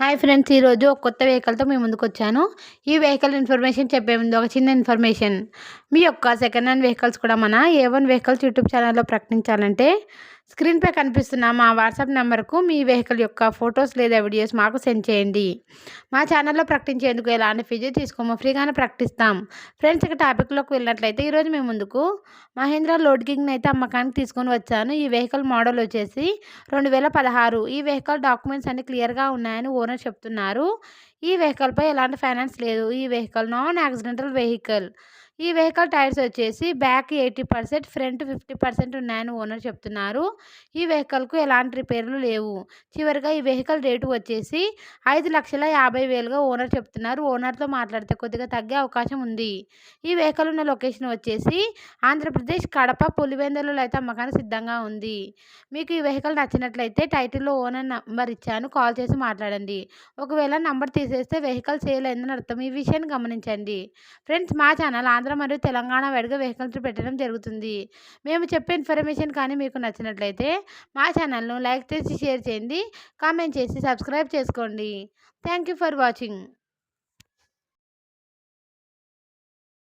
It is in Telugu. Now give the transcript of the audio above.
హాయ్ ఫ్రెండ్స్ ఈరోజు ఒక కొత్త వెహికల్తో మేము ముందుకు వచ్చాను. ఈ వెహికల్ ఇన్ఫర్మేషన్ చెప్పే ముందు ఒక చిన్న ఇన్ఫర్మేషన్ మీ యొక్క సెకండ్ హ్యాండ్ వెహికల్స్ కూడా మన ఏ వన్ వెహికల్స్ యూట్యూబ్ ఛానల్లో ప్రకటించాలంటే స్క్రీన్పై కనిపిస్తున్న మా వాట్సాప్ నెంబర్కు మీ వెహికల్ యొక్క ఫొటోస్ లేదా వీడియోస్ మాకు సెండ్ చేయండి. మా ఛానల్లో ప్రకటించేందుకు ఎలాంటి ఫీజు తీసుకోము ఫ్రీగానే ప్రకటిస్తాం. ఫ్రెండ్స్ ఇక టాపిక్లోకి వెళ్ళినట్లయితే ఈరోజు మేము ముందుకు మహేంద్ర లోడ్ కింగ్ అయితే అమ్మకానికి తీసుకొని వచ్చాను. ఈ వెహికల్ మోడల్ వచ్చేసి రెండు వేల పదహారు. ఈ వెహికల్ డాక్యుమెంట్స్ అన్ని క్లియర్గా ఉన్నాయని ఓనర్ చెప్తున్నారు. ఈ వెహికల్పై ఎలాంటి ఫైనాన్స్ లేదు. ఈ వెహికల్ నాన్ యాక్సిడెంటల్ వెహికల్. ఈ వెహికల్ టైర్స్ వచ్చేసి back eighty percent front fifty percent ఉన్నాయని ఓనర్ చెప్తున్నారు. ఈ వెహికల్కు ఎలాంటి రిపేర్లు లేవు. చివరిగా ఈ వెహికల్ రేటు వచ్చేసి ఐదు లక్షల యాభై వేలుగా ఓనర్ చెప్తున్నారు. ఓనర్తో మాట్లాడితే కొద్దిగా తగ్గే అవకాశం ఉంది. ఈ వెహికల్ ఉన్న లొకేషన్ వచ్చేసి ఆంధ్రప్రదేశ్ కడప పులివెందులలో అయితే అమ్మకానికి సిద్ధంగా ఉంది. మీకు ఈ వెహికల్ నచ్చినట్లయితే టైటిల్లో ఓనర్ నంబర్ ఇచ్చాను. కాల్ చేసి మాట్లాడండి. ఒకవేళ నంబర్ తీసేస్తే వెహికల్ సేల్ అయిందని అర్థం. ఈ విషయాన్ని గమనించండి. ఫ్రెండ్స్ మా ఛానల్ ఆంధ్ర ఆంధ్ర మరియు తెలంగాణ వైడ్గా వెహికల్స్ పెట్టడం జరుగుతుంది. మేము చెప్పే ఇన్ఫర్మేషన్ కానీ మీకు నచ్చినట్లయితే మా ఛానల్ను లైక్ చేసి షేర్ చేయండి. కామెంట్ చేసి సబ్స్క్రైబ్ చేసుకోండి. Thank you for watching.